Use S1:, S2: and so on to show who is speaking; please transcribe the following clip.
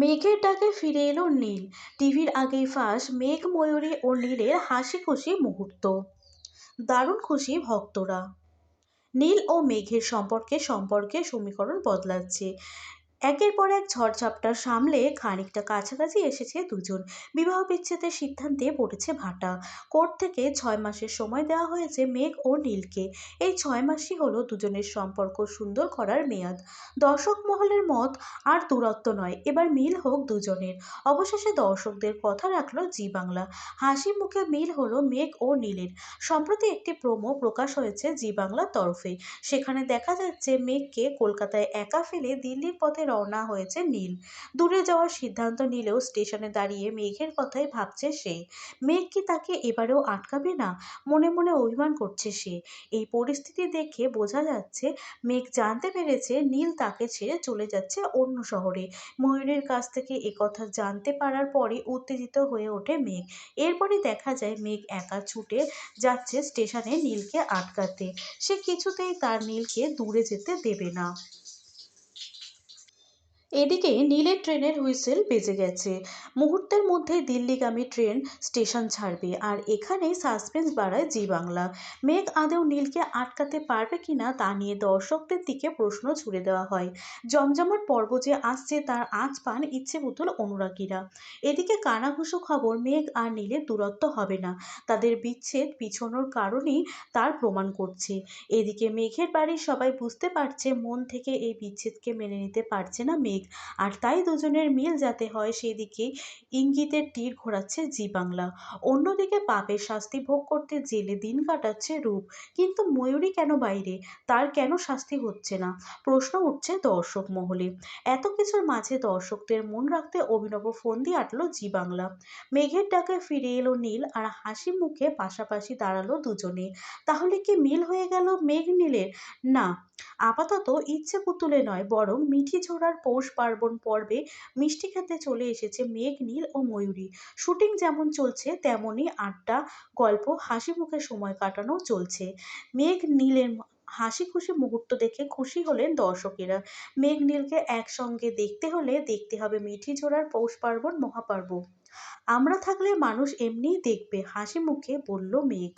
S1: মেঘের ডাকে ফিরে এলো নীল। টিভির আগেই ফাঁস মেঘ ময়ূরী ও নীলের হাসি খুশি মুহূর্ত। দারুণ খুশি ভক্তরা। নীল ও মেঘের সম্পর্কে সম্পর্কে সমীকরণ বদলাচ্ছে। একের পর এক ঝড়ঝাপটা সামলে খানিকটা কাছাকাছি এসেছে দুজন। বিবাহ বিচ্ছেদের সিদ্ধান্তে পড়েছে ভাটা। কোর্ট থেকে ছয় মাসের সময় দেওয়া হয়েছে মেঘ ও নীলকে। এই ছয় মাসই হলো দুজনের সম্পর্ক সুন্দর করার মেয়াদ। দর্শক মহলের মত আর দূরত্ব নয়, এবার মিল হোক দুজনের। অবশেষে দর্শকদের কথা রাখল জি বাংলা। হাসি মুখে মিল হলো মেঘ ও নীলের। সম্প্রতি একটি প্রোমো প্রকাশ হয়েছে জি বাংলার তরফে। সেখানে দেখা যাচ্ছে মেঘকে কলকাতায় একা ফেলে দিল্লির পথে রওনা হয়েছে নীল। দূরে যাওয়ার সিদ্ধান্ত নিলেও স্টেশনে দাঁড়িয়ে মেঘের কথাই ভাবছে সে। মেঘ কি তাকে এবারেও আটকাবে না? মনে মনে অভিমান করছে সে। এই পরিস্থিতি দেখে বোঝা যাচ্ছে মেঘ জানতে পেরেছে নীল তাকে ছেড়ে চলে যাচ্ছে অন্য শহরে। ময়ূরের কাছ থেকে একথা জানতে পারার পরে উত্তেজিত হয়ে ওঠে মেঘ। এরপরে দেখা যায় মেঘ একা ছুটে যাচ্ছে স্টেশনে নীলকে আটকাতে। সে কিছুতেই তার নীলকে দূরে যেতে দেবে না। এদিকে নীলের ট্রেনের হুইসেল বেজে গেছে। মুহূর্তের মধ্যে দিল্লিগামী ট্রেন স্টেশন ছাড়বে, আর এখানেই সাসপেন্স বাড়ায় জি বাংলা। মেঘ আদেও নীলকে আটকাতে পারবে কিনা তা নিয়ে দর্শকদের দিকে প্রশ্ন ছুড়ে দেওয়া হয়। জমজমাট পর্ব যে আসছে তার আঁচ পান ইচ্ছে পুতুল অনুরাগীরা। এদিকে কানাঘুষো খবর, মেঘ আর নীলের দূরত্ব হবে না। তাদের বিচ্ছেদ পিছনোর কারণেই তার প্রমাণ করছে। এদিকে মেঘের বাড়ির সবাই বুঝতে পারছে, মন থেকে এই বিচ্ছেদকে মেনে নিতে পারছে না মেঘ। আর তাই দুজনের মিল যাতে হয়, সেদিকে ইঙ্গিতের তীর ঘোরাচ্ছে জি বাংলা। অন্যদিকে পাপের শাস্তি ভোগ করতে জেলে দিন কাটাচ্ছে রূপ। কিন্তু ময়ূরী কেন বাইরে? তার কেন শাস্তি হচ্ছে না? প্রশ্ন উঠছে দর্শক মহলে। এত কিছুর মাঝে দর্শকদের মন রাখতে অভিনব ফন্দি আটলো জি বাংলা। মেঘের ডাকে ফিরে এলো নীল আর হাসি মুখে পাশাপাশি দাঁড়াল দুজনে। তাহলে কি মিল হয়ে গেল মেঘ নীলের? না, আপাতত ইচ্ছে পুতুলে নয়, বরং মিঠি ঝোড়ার পৌষ পার্বণ পর্বে মিষ্টি খেতে চলে এসেছে মেঘ, নীল ও ময়ূরী। শুটিং যেমন চলছে, তেমনই আড্ডা, গল্প, হাসি মুখে সময় কাটানো চলছে। মেঘ, নীলের হাসি খুশি মুহূর্ত দেখে খুশি হলেন দর্শকেরা। মেঘ, নীলকে একসঙ্গে দেখতে হলে দেখতে হবে মিঠি ঝোড়ার পৌষ পার্বণ মহাপার্ব। আমরা থাকলে মানুষ এমনিই দেখবে, হাসি মুখে বলল মেঘ।